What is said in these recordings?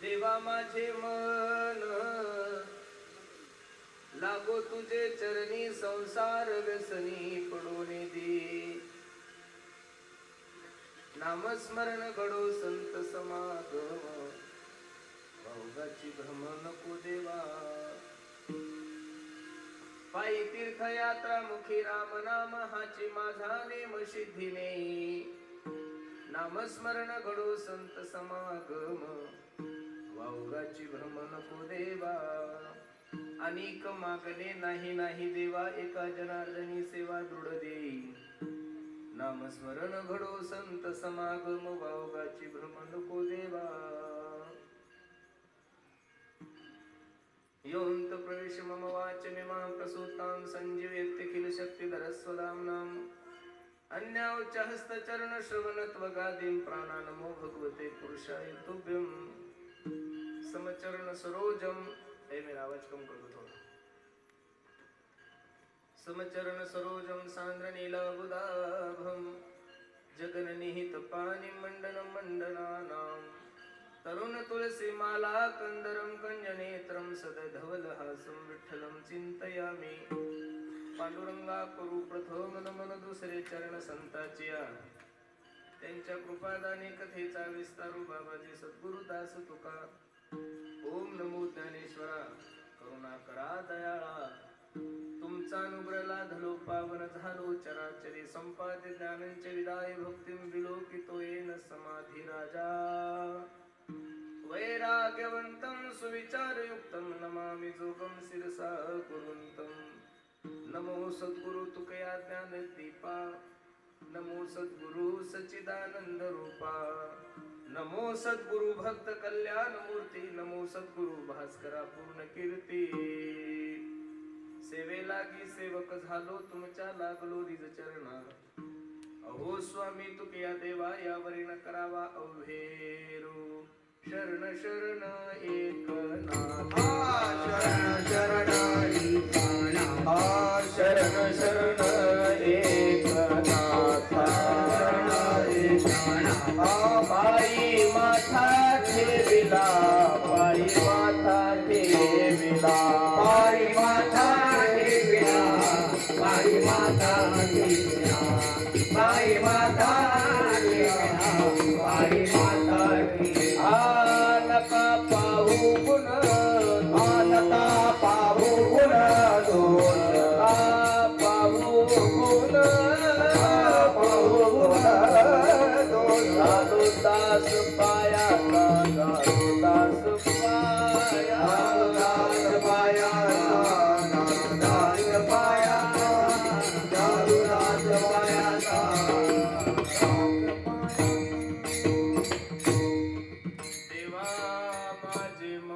देवा माझे मन लागो तुझे चरणी संसार व्यसनी पडून दे. नामस्मरण घडो संत समागम भोगाची भ्रम नको देवा. पायी तीर्थयात्रा मुखी राम नाम हाची माझा नेम सिद्धीने. नामस्मरण घडो संत समागम वावराची भ्रम नको देवा. अनेक मागणे नाही नाही देवा एका जनार्दनी सेवा दृढ देई. नामस्मरण घडो संत समागम वावगाची भ्रम नको देवा. योऽन्त प्रवेश मम वाच मिमां प्रसूतां सञ्जीवयत्य किल शक्तिधरस्वदाम्नाम् अन्यावच हस्तचरण श्रवणत्वगादीं प्राणानमो भगवते पुरुषाय तुभ्यम्. समचरण सरोजम हे मेरा आवाज कम कर दो थोड़ा समचरण सरोजम सांद्र नीलाबुदाभम जगन निहित पाणी मंडन मंडनानाम. तरुण तुलसी माला कंदरम कंजनेत्रम सद धवल हासम विठ्ठलम चिंतयामी. पांडुरंगा करू प्रथम नमन दुसरे चरण संताचिया. त्यांच्या कृपादाने कथेचा विस्तारू बाबाजी सद्गुरुदास तुका. ओम नमो ज्ञानेश्वरा करुणा करा दयाळा. तुमचा नुब्रला धलो पावन झालो चराचरी संपाद ज्ञानंचे विदाय भक्तीं विलोकितो येन समाधी राजा वैराग्यवंतं सुविचारयुक्तं नमामि जोगं शिरसा कुरुन्तं. नमो सद्गुरु तुकया ज्ञानदीपा. नमो सद्गुरु सच्चिदानंद रूपा. नमो सद्गुरु भक्त कल्याण मूर्ती नमो सद्गुरु भास्करा पूर्ण कीर्ती. सेवेलागी सेवक झालो तुमच्या लागलो निज चरणा. अहो स्वामी तुकया देवा यावरी न करावा अवहेरू. शरण शरण एक शरण शरण शरण शरण एक पायी माथा ठेविला पायी माथा ठेविला. पायी माथा ठेविला पायी माथा ठेविला. पायी माथा ठेविला पायी माथा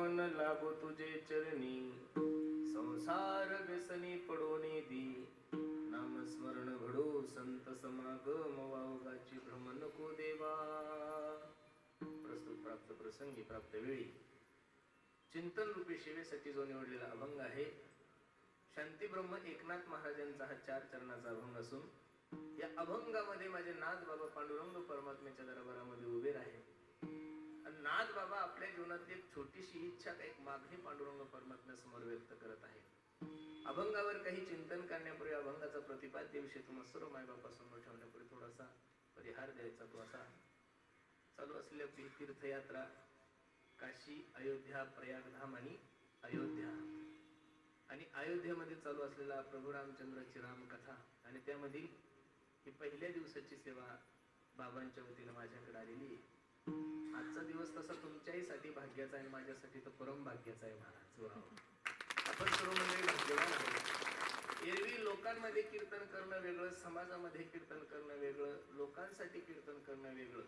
मन लागो तुझे चरणी. संसार व्यसनी पडोने दी नामस्मरण घडो संत समागम वावगाची भ्रम नको देवा. प्रस्तुत प्राप्त प्रसंगी प्राप्त वेळी. चिंतन रूपी शिवेसाठी जो निवडलेला अभंग आहे. शांती ब्रह्म एकनाथ महाराजांचा हा चार चरणाचा अभंग असून या अभंगामध्ये माझे नाथ बाबा पांडुरंग परमात्म्याच्या दरबारामध्ये उभे राहे आणि नाथ बाबा आपल्या जीवनातली एक छोटीशी इच्छा एक मागणी पांडुरंग परमात्म्यासमोर व्यक्त करत आहे अभंगावर काही चिंतन करण्यापूर्वी अभंगाचा प्रतिपाद्य विषय तुम्हाला सर्व मायबापासमोर ठेवण्यापूर्वी थोडासा परिहार द्यायचा. तो असा चालू असलेल्या ती तीर्थयात्रा काशी अयोध्या प्रयागधाम आणि अयोध्या. आणि अयोध्येमध्ये चालू असलेला प्रभू रामचंद्राची रामकथा आणि त्यामधील ही पहिल्या दिवसाची सेवा बाबांच्या वतीनं माझ्याकडे आलेली आहे. आजचा दिवस तसा तुमच्याही साठी भाग्याचा आहे आणि माझ्यासाठी तर परम भाग्याचा आहे महाराज. आपण सर्व मंडळी भाग्यवान आहोत. एरवी लोकांमध्ये कीर्तन करणं वेगळं समाजामध्ये कीर्तन करणं वेगळं लोकांसाठी कीर्तन करणं वेगळं.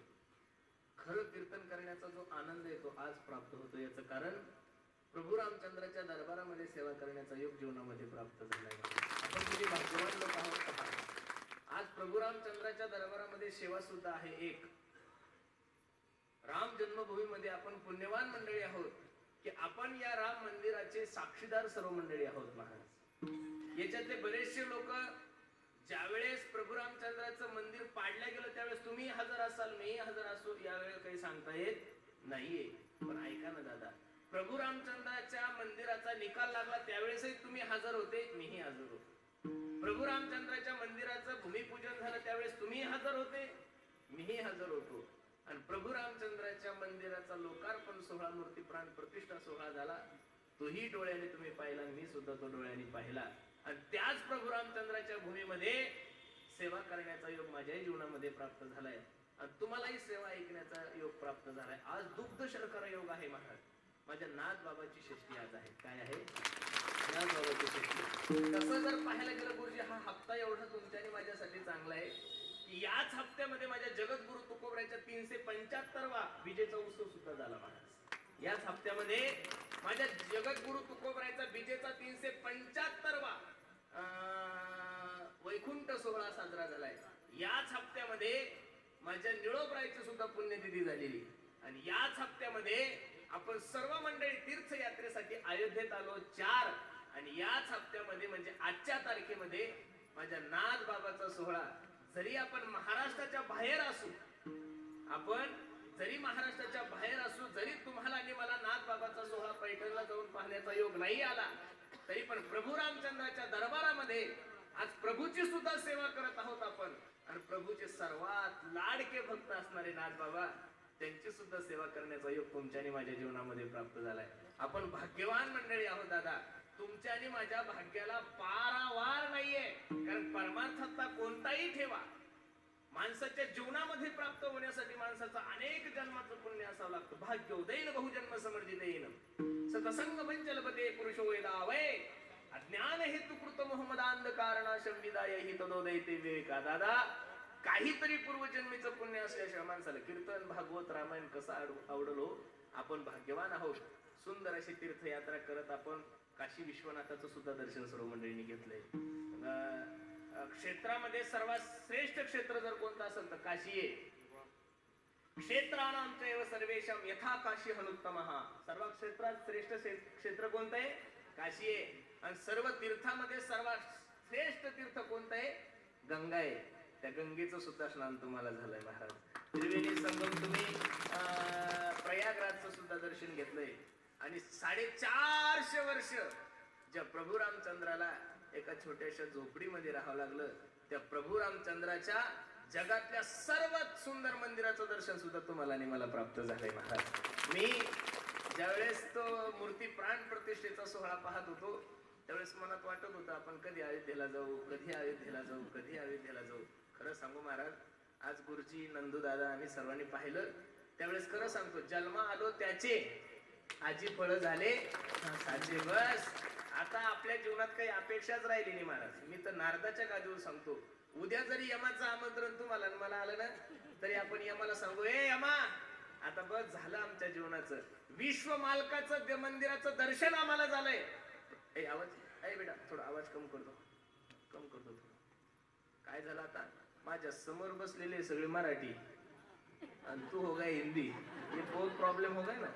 खरं कीर्तन करण्याचा जो आनंद आहे तो आज प्राप्त होतो याचं कारण प्रभू रामचंद्राच्या दरबारामध्ये सेवा करण्याचा योग जीवनामध्ये प्राप्त झालाय आपण किती भाग्यवान लोक आहोत आज प्रभू रामचंद्राच्या दरबारामध्ये सेवा सुद्धा आहे एक. राम जन्मभूमीमध्ये आपण पुण्यवान मंडळी आहोत की आपण या राम मंदिराचे साक्षीदार सर्व मंडळी आहोत महाराज. याच्यातले बरेचसे लोक ज्यावेळेस प्रभू रामचंद्राचं मंदिर पाडलं गेलं त्यावेळेस तुम्ही हजर असाल मी हजर असो यावेळेस काही सांगता येत नाहीये. पण ऐका ना दादा प्रभू रामचंद्राच्या मंदिराचा निकाल लागला त्यावेळेसही तुम्ही हजर होते मीही हजर होतो. प्रभू रामचंद्राच्या मंदिराचं भूमिपूजन झालं त्यावेळेस तुम्ही हजर होते मीही हजर होतो. आणि प्रभू रामचंद्राच्या मंदिराचा लोकार्पण सोहळा मूर्ती प्राण प्रतिष्ठा सोहळा झाला. तोही डोळ्याने तुम्ही पाहिला मी सुद्धा तो डोळ्याने पाहिला. आणि त्याच प्रभू रामचंद्राच्या भूमीमध्ये सेवा करण्याचा योग माझ्याही जीवनामध्ये प्राप्त झालाय. आणि तुम्हालाही सेवा ऐकण्याचा योग प्राप्त झालाय. आज दुग्ध शर्करा योग आहे महाराज. माझ्या नाथ बाबाची षष्टी आज आहे. काय आहे? नाथ बाबाची षष्टी तसं जर पाहायला गेलं गुरुजी हा हप्ता एवढा तुमच्या आणि माझ्यासाठी चांगला आहे. याच हप्त्यामध्ये माझ्या जगद्गुरु तुकोबऱ्याच्या तीनशे पंच्याहत्तरवा विजेचा उत्सव सुद्धा झाला महाराज याच हप्त्यामध्ये माझ्या जगद्गुरु तुकोबरायचा विजेचा तीनशे पंच्याहत्तरवा वैकुंठ सोहळा साजरा झालाय. याच हप्त्यामध्ये माझ्या निळोबरायची सुद्धा पुण्यतिथी झालेली. आणि याच हप्त्यामध्ये आपण सर्व मंडळी तीर्थयात्रेसाठी अयोध्येत आलो चार. आणि याच हप्त्यामध्ये म्हणजे आजच्या तारखेमध्ये माझ्या नाथ बाबाचा सोहळा जरी आपण महाराष्ट्राच्या बाहेर असू आपण जरी महाराष्ट्राच्या बाहेर असू जरी तुम्हाला आणि मला नाथ बाबाचा सोहळा पैठणला जाऊन पाहण्याचा योग नाही आला तरी पण प्रभू रामचंद्राच्या दरबारामध्ये आज प्रभूची सुद्धा सेवा करत आहोत आपण. आणि प्रभूचे सर्वात लाडके भक्त असणारे नाथ बाबा त्यांची सुद्धा सेवा करण्याचा योग तुमच्या आणि माझ्या जीवनामध्ये प्राप्त झालाय. आपण भाग्यवान मंडळी आहोत दादा. तुमच्या आणि माझ्या भाग्याला पारावार नाहीये. कारण परमार्थातला कोणताही ठेवा माणसाच्या जीवनामध्ये प्राप्त होण्यासाठी माणसाचा अनेक जन्माचं पुण्य असावं लागतं. भाग्य उदयन बहुजन्म समर्जित येईन सतसंग पंचलपते पुरुष वेदावय अज्ञान हेतु कृत मोहम्मदांध कारणा शंविदाय हि तदोदयते विवेका दादा. काहीतरी पूर्वजन्मीचं पुण्य असल्याशिवाय माणसाला कीर्तन भागवत रामायण कसं आवडलो आपण भाग्यवान आहोत. सुंदर अशी तीर्थयात्रा करत आपण काशी विश्वनाथाचं सुद्धा दर्शन सर्व मंडळींनी घेतलंय. अं, क्षेत्रामध्ये सर्वात श्रेष्ठ क्षेत्र जर कोणतं असेल तर काशी आहे. क्षेत्राणाम एव सर्वेशम यथा काशी हनुत्तम. सर्व क्षेत्रात श्रेष्ठ क्षेत्र कोणतं आहे? काशी आहे. आणि सर्व तीर्थामध्ये सर्वात श्रेष्ठ तीर्थ कोणतं आहे? गंगा आहे. त्या गंगेचं सुद्धा स्नान तुम्हाला झालंय महाराज. त्रिवेणी संगम तुम्ही अं, प्रयागराजचं सुद्धा दर्शन घेतलंय. आणि साडेचारशे वर्ष ज्या प्रभू रामचंद्राला एका छोट्याशा झोपडीमध्ये राहावं लागलं त्या प्रभू रामचंद्राच्या जगातल्या सर्वात सुंदर मंदिराचं दर्शन सुद्धा तुम्हाला आणि मला प्राप्त झालंय महाराज. मी ज्यावेळेस तो मूर्ती प्राण प्रतिष्ठेचा सोहळा पाहत होतो त्यावेळेस मनात वाटत होतं आपण कधी अयोध्येला जाऊ कधी अयोध्येला जाऊ कधी अयोध्येला जाऊ. खरं सांगू महाराज आज गुरुजी नंदू दादा आम्ही सर्वांनी पाहिलं. त्यावेळेस खरं सांगतो जन्म आलो त्याचे. आजी फळ झाले. साचे बस. आता आपल्या जीवनात काही अपेक्षाच राहिली नाही महाराज. मी तर नारदाच्या गादीवर सांगतो. उद्या जरी यमाचं आमंत्रण तुम्हाला मला आलं ना तरी आपण यमाला सांगू ए यमा आता बस झालं आमच्या जीवनाचं. विश्व मालकाचं मंदिराचं दर्शन आम्हाला झालंय. ए आवाज ए बेटा थोडा आवाज कम करतो. कम करतो थोडं. काय झालं आता? माझ्यासमोर बसलेले सगळे मराठी. आणि तू हो गाय हिंदी. हे बहुत प्रॉब्लेम हो गाय ना.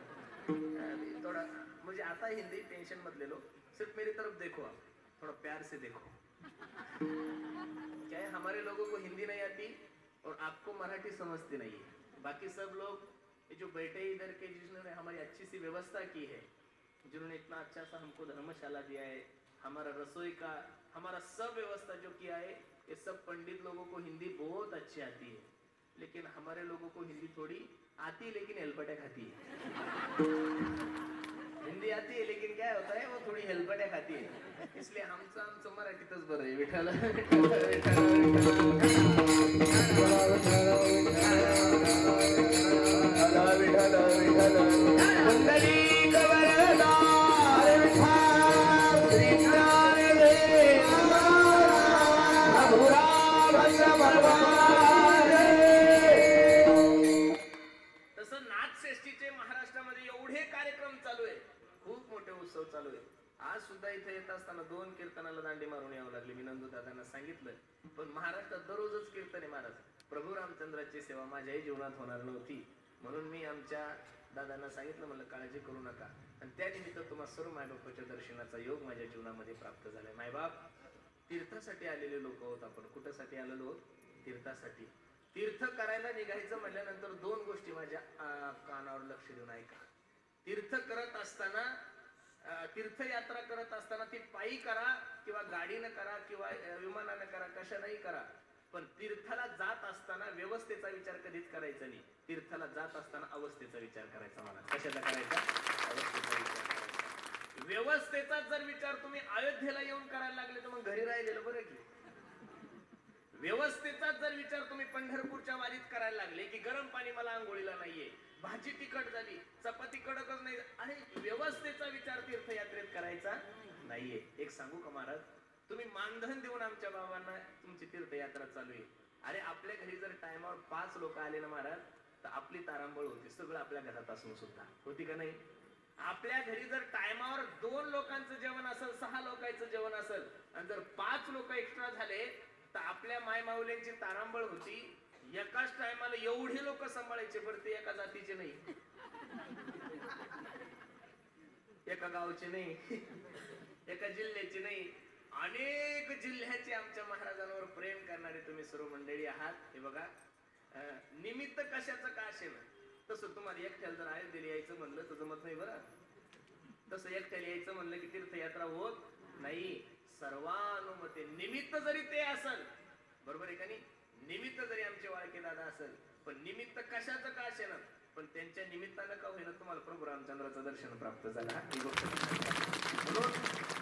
थोड़ा मुझे आता है हिंदी टेंशन मत ले लो। सिर्फ़ मेरी तरफ़ देखो आप, थोड़ा प्यार से देखो। क्या है हमारे लोगों को हिंदी नहीं आती और आपको मराठी समझती नहीं है? बाकी सब लोग जो बैठे इधर के जिन्होंने हमारी अच्छी सी व्यवस्था की है, जिन्होंने इतना अच्छा सा हमको धर्मशाला दिया है, हमारा रसोई का, हमारा सब व्यवस्था जो किया है, ये सब पंडित लोगों को हिंदी बहुत अच्छी आती है। लेकिन हमारे लोगों को हिंदी थोड़ी आती, लेकिन हेलपटे खाती है। है इसलिए हमचं आमचं मराठीतच बरं आहे विठाला पुंडलिक वरदा असताना दोन कीर्तनाला दांडी मारून यावं लागली. मी नंदू सांगितलं पण महाराष्ट्रात दररोजच कीर्तन आहे महाराज. प्रभू रामचंद्राची सेवा माझ्याही जीवनात होणार नव्हती. म्हणून मी आमच्या दादांना सांगितलं म्हणलं काळजी करू नका. आणि त्या निमित्त तुम्हाला सर्व मायबापाच्या दर्शनाचा योग माझ्या जीवनामध्ये प्राप्त झालाय. मायबाप तीर्थासाठी आलेले लोक आहोत आपण. कुठंसाठी आलेलो आहोत? तीर्थासाठी. तीर्थ करायला निघायचं म्हटल्यानंतर दोन गोष्टी माझ्या कानावर लक्ष देऊन ऐका. तीर्थ करत असताना तीर्थयात्रा करत असताना ती पायी करा किंवा गाडीनं करा किंवा विमानानं करा कशानंही करा. पण तीर्थाला जात असताना व्यवस्थेचा विचार कधीच करायचा नाही. तीर्थाला जात असताना अवस्थेचा विचार करायचा मला. कशाचा करायचा? अवस्थेचा विचार करायचा. व्यवस्थेचा जर विचार तुम्ही अयोध्येला येऊन करायला लागले तर मग घरी राहिलेलं बरं की. व्यवस्थेचा जर विचार तुम्ही पंढरपूरच्या वारीत करायला लागले की गरम पाणी मला आंघोळीला नाहीये भाजी तिखट झाली चपाती कडकच नाही आणि व्यवस्थेचा विचार तीर्थयात्रेत करायचा नाहीये. एक सांगू का महाराज? तुम्ही मानधन देऊन आमच्या बाबांना तुमची तीर्थयात्रा चालू आहे. अरे आपल्या घरी जर टायमावर पाच लोक आले ना महाराज तर आपली तारांबळ होती. सगळं आपल्या घरात असून सुद्धा. होती का नाही? आपल्या घरी जर टायमावर दोन लोकांचं जेवण असेल सहा लोकांचं जेवण असेल आणि जर पाच लोक एक्स्ट्रा झाले तर आपल्या माय माऊल्यांची तारांबळ होती एकाच टायमाला एवढे लोक सांभाळायचे बरं ते एका जातीचे नाही. एका गावचे नाही एका जिल्ह्याचे नाही. अनेक जिल्ह्याचे आमच्या महाराजांवर प्रेम करणारे तुम्ही सर्व मंडळी आहात. हे बघा निमित्त कशाचं का असेल तसं तुम्हाला एकट्याला जर अयोध्येला यायचं म्हणलं तर जमत नाही बरं. तसं एकट्याला यायचं म्हणलं की तीर्थयात्रा होत नाही. सर्वानुमते निमित्त जरी ते असल बरोबर आहे का नाही? निमित्त जरी आमचे वाळके दादा असेल पण निमित्त कशाचं का असे ना पण त्यांच्या निमित्तानं का होईना तुम्हाला प्रभू रामचंद्राचं दर्शन प्राप्त झालं? ही गोष्ट म्हणून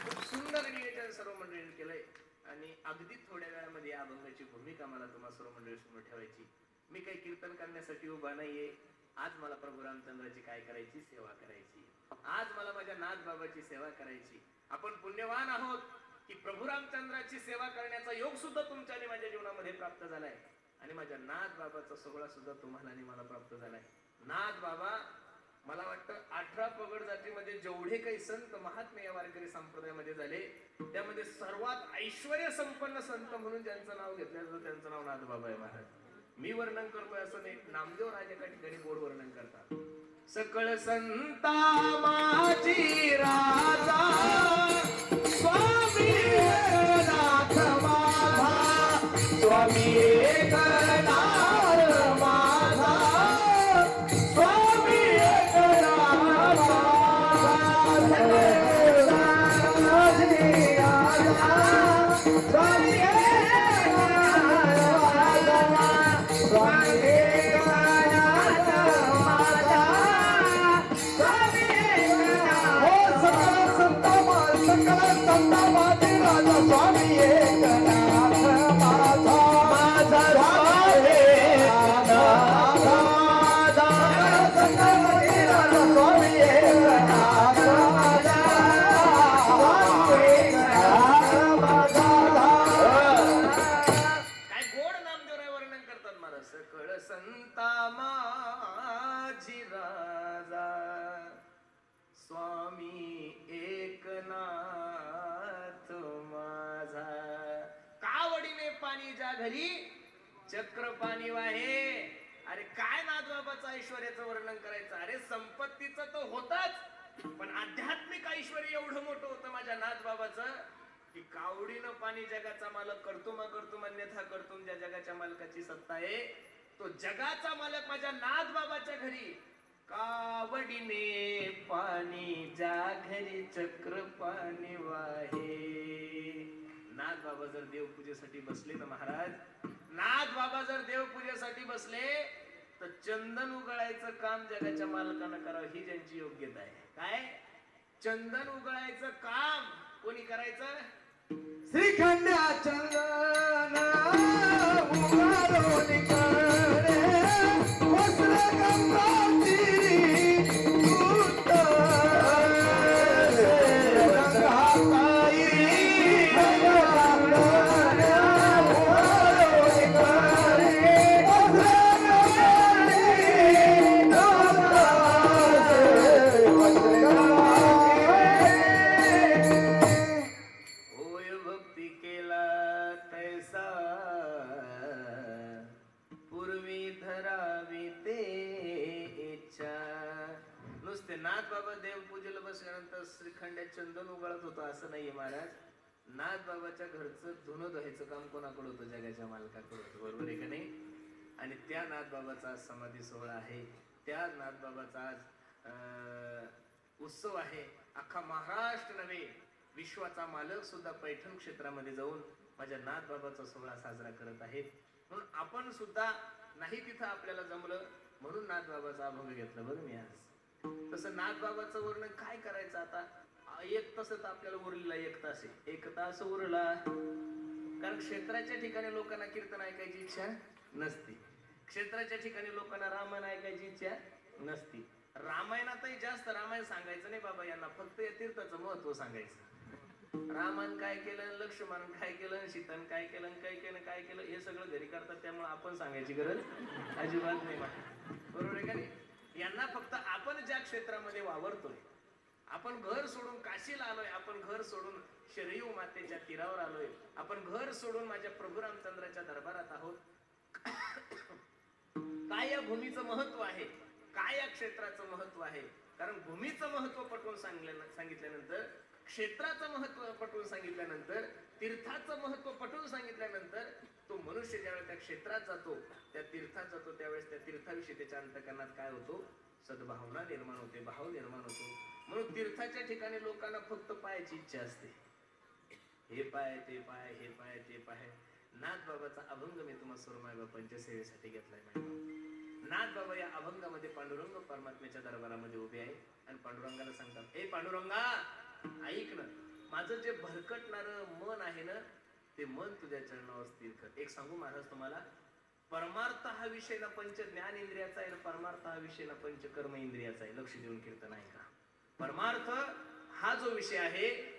खूप सुंदर नियोजन सर्व मंडळीने केलंय. आणि अगदी थोड्या वेळामध्ये या अभंगाची भूमिका मला तुम्हा सर्व मंडळी समोर ठेवायची. मी काही कीर्तन करण्यासाठी उभा नाहीये. आज मला प्रभू रामचंद्राची काय करायची? सेवा करायची. आज मला माझ्या नाथ बाबाची सेवा करायची. आपण पुण्यवान आहोत. की प्रभू रामचंद्राची सेवा करण्याचा योग सुद्धा तुमच्या आणि माझ्या जीवनामध्ये प्राप्त झालाय. आणि माझ्या नाथ बाबाचा सोहळा सुद्धा तुम्हाला आणि मला प्राप्त झालाय. नाथ बाबा मला वाटतं अठरा पगड जातीमध्ये जेवढे काही संत महात्मे या वारकरी संप्रदायामध्ये झाले त्यामध्ये सर्वात ऐश्वर संपन्न संत म्हणून ज्यांचं नाव घेतलं जातं त्यांचं नाव नाथ बाबा आहे महाराज. मी वर्णन करतोय असं नाही नामदेव राजा एका ठिकाणी गोड वर्णन करतात. सकळ संता माझी रा स्वामी आवडीनं पाणी जगाचा मालक करतो मग करतो अन्यथा करतो ज्या जगाच्या मालकाची सत्ता आहे तो जगाचा मालक माझ्या नाथ बाबाच्या घरी. कावडीने पाणी ज्या घरी चक्र पाणी वाहे. नाथ बाबा जर देवपूजेसाठी बसले ना महाराज नाथ बाबा जर देवपूजेसाठी बसले तर चंदन उगळायचं काम जगाच्या मालकानं करावं ही ज्यांची योग्यता आहे. काय? चंदन उगळायचं काम कोणी करायचं? Oh! नुसते नाथ बाबा देव पूजेला बसल्यानंतर श्रीखंड्या चंदन उगळत होतं असं नाहीये महाराज. नाथ बाबाच्या घरचं धुणं धुवायचं काम कोणाकडे होतं? जगाच्या मालकाकडे होतं. बरोबर आहे का नाही? आणि त्या नाथ बाबाचा आज समाधी सोहळा आहे. त्या नाथ बाबाचा आज उत्सव आहे. अख्खा महाराष्ट्र नव्हे विश्वाचा मालक सुद्धा पैठण क्षेत्रामध्ये जाऊन माझ्या नाथ बाबाचा सोहळा साजरा करत आहेत म्हणून आपण सुद्धा नाही तिथं आपल्याला जमलं. म्हणून नाथ बाबाचा अभंग घेतला बरं मी आज. तसं नाथबाबाचं वर्णन काय करायचं आता? एक तास तर आपल्याला उरलेला एक तास आहे. एक तास उरला. कारण क्षेत्राच्या ठिकाणी लोकांना कीर्तन ऐकायची इच्छा नसती. क्षेत्राच्या ठिकाणी लोकांना रामायण ऐकायची इच्छा नसती. रामायणातही जास्त रामायण सांगायचं नाही बाबा यांना. फक्त या तीर्थाचं महत्त्व सांगायचं. रामान काय केलं लक्ष्मण काय केलं सीतन काय केलं काय केलं काय केलं हे सगळं घरी करतात त्यामुळे आपण सांगायची गरज अजिबात नाही मला बरोबर आहे का नाही? यांना फक्त आपण ज्या क्षेत्रामध्ये वावरतोय आपण घर सोडून काशीला आलोय आपण घर सोडून शरयू मातेच्या तीरावर आलोय आपण घर सोडून माझ्या प्रभू रामचंद्राच्या दरबारात आहोत. काय या भूमीचं महत्त्व आहे? काय या क्षेत्राचं महत्त्व आहे? कारण भूमीचं महत्त्व पटवून सांगल्या- सांगितल्यानंतर क्षेत्राचं महत्त्व पटवून सांगितल्यानंतर तीर्थाचं महत्त्व पटवून सांगितल्यानंतर तो मनुष्य ज्यावेळेस त्या क्षेत्रात जातो त्या तीर्थात जातो त्यावेळेस त्या तीर्थाविषयी त्याच्या अंतकरणात काय होतो? सद्भावना निर्माण होते भाव निर्माण होतो. म्हणून तीर्थाच्या ठिकाणी लोकांना फक्त पायाची इच्छा असते. हे पाय ते पाय हे पाय ते पाय. नाथ बाबाचा अभंग मी तुम्हाला सुरमाय बापांच्या सेवेसाठी घेतलाय नाथ बाबा या अभंगामध्ये पांडुरंग परमात्म्याच्या दरबारामध्ये उभे आहे. आणि पांडुरंगाला सांगतात हे पांडुरंगा ऐक ना माझं जे भरकटणार मन आहे ना ते मन तुझ्या चरणावर स्थिर कर. एक सांगू महाराज तुम्हाला? परमार्थ हा विषय ना पंच ज्ञान इंद्रियाचा आहे ना परमार्थ हा विषय ना पंच कर्म इंद्रियाचा आहे. लक्ष देऊन कीर्तन आहे का? परमार्थ हा जो विषय आहे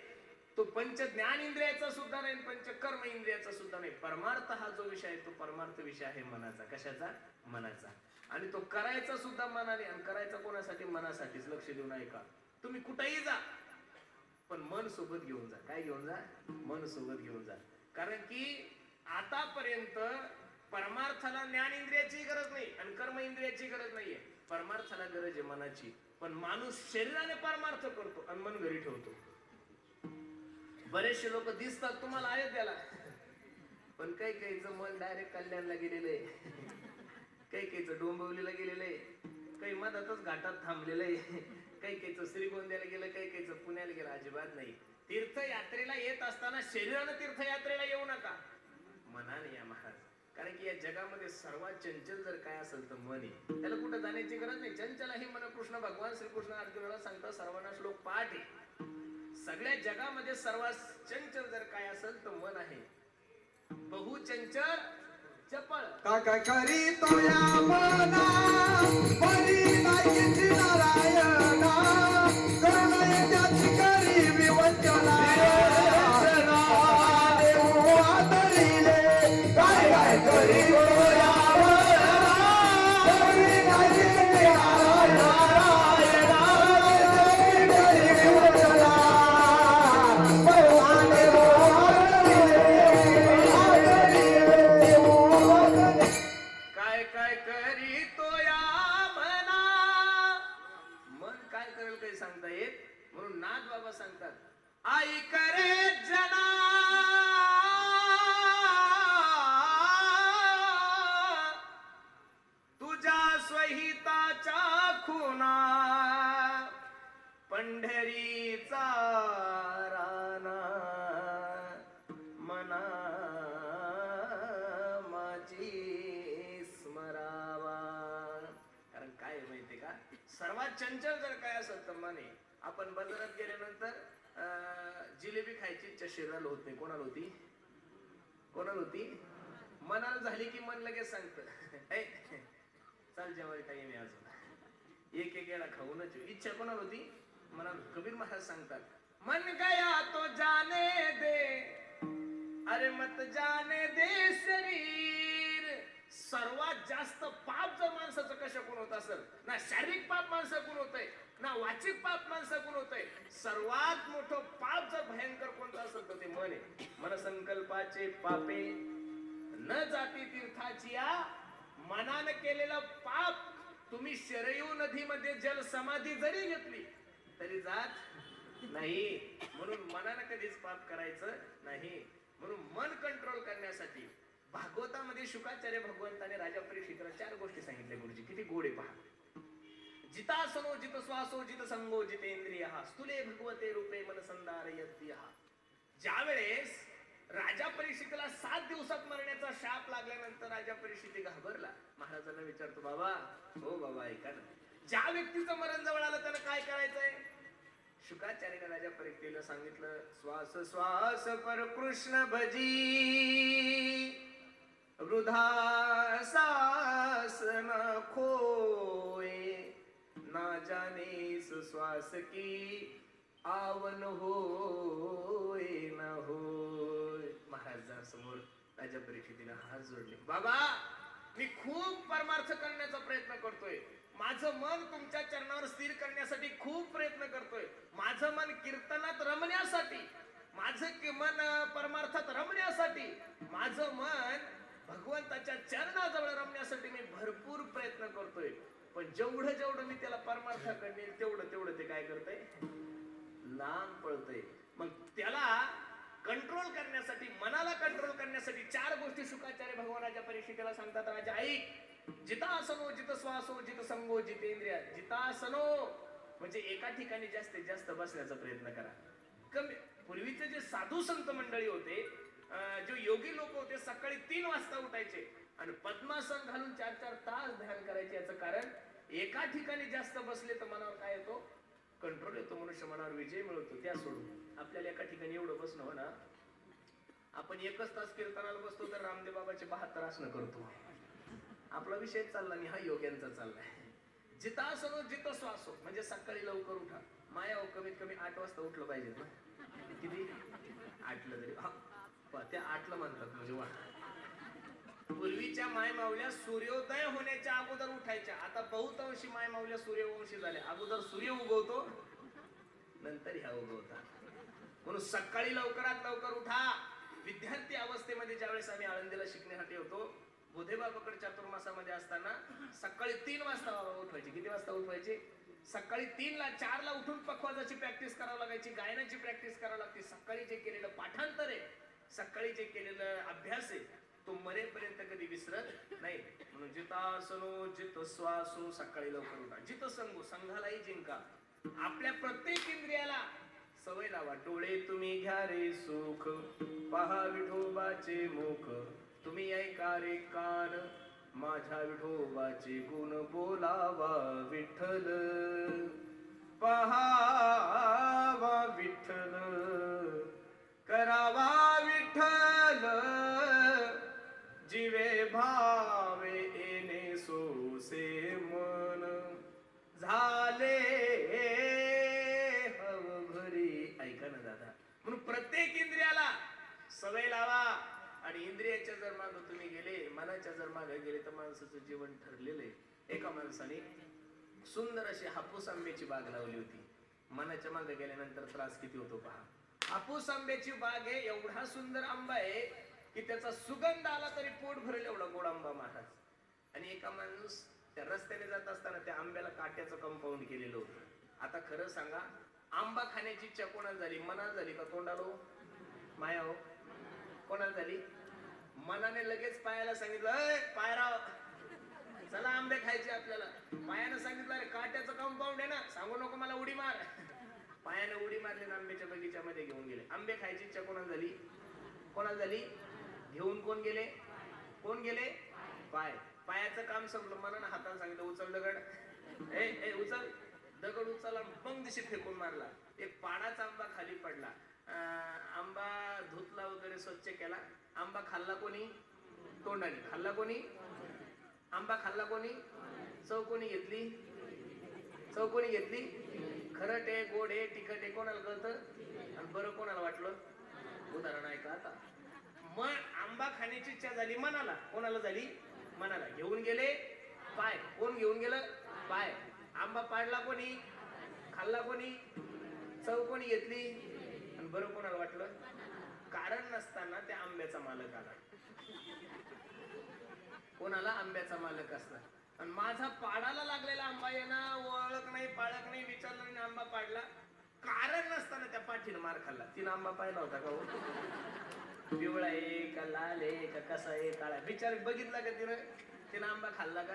तो पंच ज्ञान इंद्रियाचा सुद्धा नाही पंच कर्म इंद्रियाचा सुद्धा नाही. परमार्थ हा जो विषय आहे तो परमार्थ विषय आहे मनाचा. कशाचा? मनाचा. आणि तो करायचा सुद्धा मनाने आणि करायचा कोणासाठी? मनासाठीच. लक्ष देऊन ऐका. तुम्ही कुठेही जा. पण मन सोबत घेऊन जा. काय घेऊन जा? मन सोबत घेऊन जा. कारण की आतापर्यंत परमार्थाला ज्ञान इंद्रियाची गरज नाही आणि कर्म इंद्रियाची गरज नाहीये. परमार्थाला गरज आहे मनाची. पण माणूस शरीराने परमार्थ करतो आणि मन घरी ठेवतो. बरेचसे लोक दिसतात तुम्हाला आहेत त्याला. पण काही काहीचं मन डायरेक्ट कल्याणला गेलेलं आहे. काही काहीचं डोंबिवलीला गेलेलं आहे. काही मधातच घाटात थांबलेलं आहे. काही काहीचं श्रीगोंद्याला गेलं काही काहीचं पुण्याला गेलं अजिबात नाही. तीर्थयात्रेला येत असताना शरीरानं तीर्थयात्रेला येऊ नका. मनाने या महाराज. कारण की या जगामध्ये सर्वात चंचल जर काय असेल तर मन आहे. त्याला कुठं जाण्याची गरज नाही. चंचल आहे मन कृष्ण भगवान श्रीकृष्ण अर्जुनाला सांगता सर्वांना श्लोक पाठ आहे सगळ्या जगामध्ये सर्वात चंचल जर काय असेल तर मन आहे. बहुचंचल चपळ का करी तो या मना बरी नारायणा. मनात चंचल जर काय असेल तर माने आपण बाजारात गेल्यानंतर जिलेबी खायची इच्छा शरीराला होत नाही. कोणाला होती? कोणाला होती? मनाला झाली की मन लगेच सांगत. "ऐ, चल जेवायला टाइम आहे अजून. एक एक वेळा खाऊनच इच्छा कोणाला होती? मला कबीर महाराज सांगतात मन गया तो जाने दे. अरे मत जाने दे शरीर. सर्वात जास्त पाप जर माणसाचं कशाकडून होत असेल? ना शारीरिक पाप माणसाकडून होतंय? ना वाचिक पाप माणसाकडून होतंय? सर्वात मोठं पाप जर भयंकर कोणतं असेल तर ते मन आहे. मन संकल्पाचे पापे न जाती तीर्थाची या मनानं केलेलं पाप तुम्ही शरयू नदीमध्ये जल समाधी जरी घेतली तरी जात नाही. म्हणून मनानं कधीच पाप करायचं नाही. म्हणून मन कंट्रोल करण्यासाठी भागवतामध्ये शुकाचार्य भगवंताने राजा परीक्षितला चार गोष्टी सांगितल्या गुरुजी. किती गोडे पहा. जितासनो जित श्वासो जित संगो जितेंद्रिय स्तुले भगवते रूपे मनसंदार ज्या वेळेस राजा परीक्षितला सात दिवसात मरण्याचा शाप लागल्यानंतर राजा परीक्षिती घाबरला. महाराजांना विचारतो बाबा हो बाबा ऐका ना. ज्या व्यक्तीचं मरण जवळ आलं त्यानं काय करायचंय? शुकाचार्याने राजा परीक्षेला सांगितलं श्वास श्वास पर कृष्ण भजी. वृधा सासन खोए। ना जाने श्वास की आवन होय न होय महाराजांसमोर राजा परीक्षेतीला हात जोडले. बाबा मी खूप परमार्थ करण्याचा प्रयत्न करतोय. माझं मन तुमच्या चरणावर स्थिर करण्यासाठी खूप प्रयत्न करतोय. माझं मन कीर्तनात रमण्यासाठी माझं मन परमार्थात रमण्यासाठी माझं मन भगवंताच्या चरणाजवळ रमण्यासाठी मी भरपूर प्रयत्न करतोय. पण जेवढं जेवढं मी त्याला परमार्थाकडे नेईल तेवढं तेवढं ते काय करतय? लांब पळतय. मग त्याला कंट्रोल करण्यासाठी मनाला कंट्रोल करण्यासाठी चार गोष्टी शुकाचार्य भगवानाच्या परीक्षेला सांगतात. राजा ऐक. जितासनो जित श्वासो जित संगो जितेंद्रिय. जितासनो. म्हणजे एका ठिकाणी जास्तीत जास्त बसण्याचा प्रयत्न करा. कमी पूर्वीचे जे साधू संत मंडळी होते जे योगी लोक होते सकाळी तीन वाजता उठायचे आणि पद्मासन घालून चार चार तास ध्यान करायचे. याचं कारण एका ठिकाणी जास्त बसले तर मनावर काय येतो? कंट्रोल येतो. मनुष्य मनावर विजय मिळवतो. त्या सोडून. आपल्याला एका ठिकाणी एवढं बसणं हो ना? आपण एकच तास कीर्तनाला बसतो तर रामदेव बाबाचे बहात्तर आसनं करतो. आपला विषय चालला नाही हा योग्यांचा चाललाय. जितासनो जित श्वासो म्हणजे सकाळी लवकर उठा. माया हो, कमीत कमी आठ वाजता उठलं पाहिजे ना? किती? आठलं तरी. ते पहा, म्हणतात म्हणजे पूर्वीच्या माय मावल्या सूर्योदय होण्याच्या अगोदर उठायच्या. आता बहुतांशी माय मावल्या सूर्यवंशी झाल्या. अगोदर सूर्य उगवतो नंतर ह्या उगवतात. म्हणून सकाळी लवकरात लवकर उठा. विद्यार्थी अवस्थेमध्ये ज्यावेळेस आम्ही आळंदीला शिकण्यासाठी होतो बोधेबाबाकडे चातुर्मासामध्ये असताना सकाळी तीन वाजता बाबा उठवायचे. किती वाजता उठवायचे? सकाळी तीनला चारला उठून पखवाजाची प्रॅक्टिस करावी लागायची गायनाची प्रॅक्टिस करावी लागते. सकाळी जे केलेलं पाठांतर आहे सकाळी जे केलेलं अभ्यास आहे तो मरेपर्यंत कधी विसरत नाही. म्हणून जितासनो जित स्वासो सकाळी लवकर उठा. जित संगो संघालाही जिंका. आपल्या प्रत्येक इंद्रियाला सवय लावा. डोळे तुम्ही घ्या रे सुख. पहा विठोबाचे मुख. तुम्ही ऐका रे कान. माझ्या विठोबाचे गुण बोलावा विठ्ठल. पहावा विठ्ठल. करावा विठ्ठल. जीवे भावे येणे सोसे मन. झाले हव ऐका ना दादा. म्हणून प्रत्येक इंद्रियाला सवय लावा. आणि इंद्रियाच्या जर मागं तुम्ही गेले मनाच्या जर मागे गेले तर माणसाचं जीवन ठरलेलं आहे. एका माणसाने सुंदर अशी हापूस आंब्याची बाग लावली होती. मनाच्या मागे गेल्यानंतर त्रास किती होतो पहा. हापूस आंब्याची बाग आहे एवढा सुंदर आंबा आहे की त्याचा सुगंध आला तरी पोट भरेल एवढा गोड आंबा महाराज. आणि एका माणूस त्या रस्त्याने जात असताना त्या आंब्याला काट्याचं कंपाऊंड केलेलं होतं. आता खरं सांगा आंबा खाण्याची इच्छा कोणाला झाली? मनात झाली का तोंडालो हो? माया हो? कोणाला झाली? मनाने लगेच पायाला सांगितलं "अय, पायराव चला आंबे खायचे आपल्याला. पायानं सांगितलं अरे काट्याचं कंपाऊंड आहे ना सांगू नको मला उडी उडी मारली आंब्याच्या बगीच्यामध्ये घेऊन गेले. आंबे खायची इच्छा कोणाला झाली? कोणाला झाली? घेऊन कोण गेले? कोण गेले? पाय. पायाचं काम संपलं. मला ना हाताने सांगितलं उचल दगड. ए ए उचल. दगड उचलला मग दिशी फेकून मारला. एक पाडाचा आंबा खाली पडला. आंबा धुतला वगैरे स्वच्छ केला. आंबा खाल्ला कोणी? तोंडाने. खाल्ला कोणी? आंबा खाल्ला कोणी? चव कोणी घेतली? चव कोणी घेतली. खरट आहे गोड आहे तिखट आहे कोणाला कळतं? आणि बरं कोणाला वाटलं? उदाहरण ऐका आता? मन आंबा खाण्याची इच्छा झाली मनाला. कोणाला झाली? मनाला. घेऊन गेले पाय. कोण घेऊन गेलं? पाय. आंबा पाडला कोणी? खाल्ला कोणी? चव कोणी घेतली? आणि बरं कोणाला वाटलं? कारण नसताना त्या आंब्याचा मालक आला. कोणाला? आंब्याचा मालक असणार. आणि माझा पाडाला लागलेला आंबा येणार ओळख नाही पाळक नाही विचारलं नाही आंबा पाडला. कारण नसताना त्या पाठीनं मार खाल्ला. तिनं आंबा पाहिला होता का हो? पिवळा आहे का लाल आहे का कसा आहे काळा बिचार बघितला का तिनं? तिनं आंबा खाल्ला का?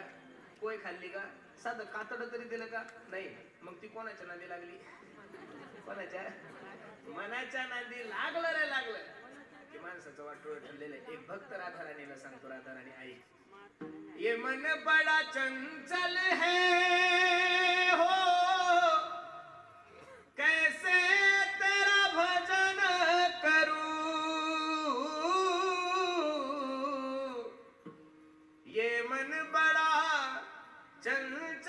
कोय खाल्ली का? साधं कातड तरी दिलं का? नाही. मग ती कोणाच्या नादी लागली? कोणाच्या? मनाच्या नादी लागलं रे लागलं. की माणसाचं वाटोळ ठरलेलं एक भक्त राधाराणीला सांगतो राधाराणी आई ये मन बड़ा चंचल है हो। कैसे तेरा भजन करूं? ये मन बड़ा चंचल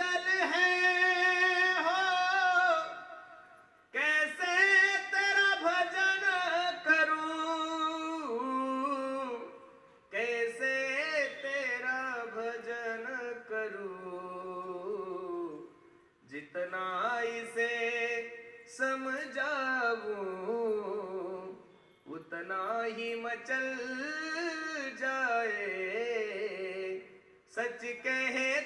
ही मचल जाए। सच कहे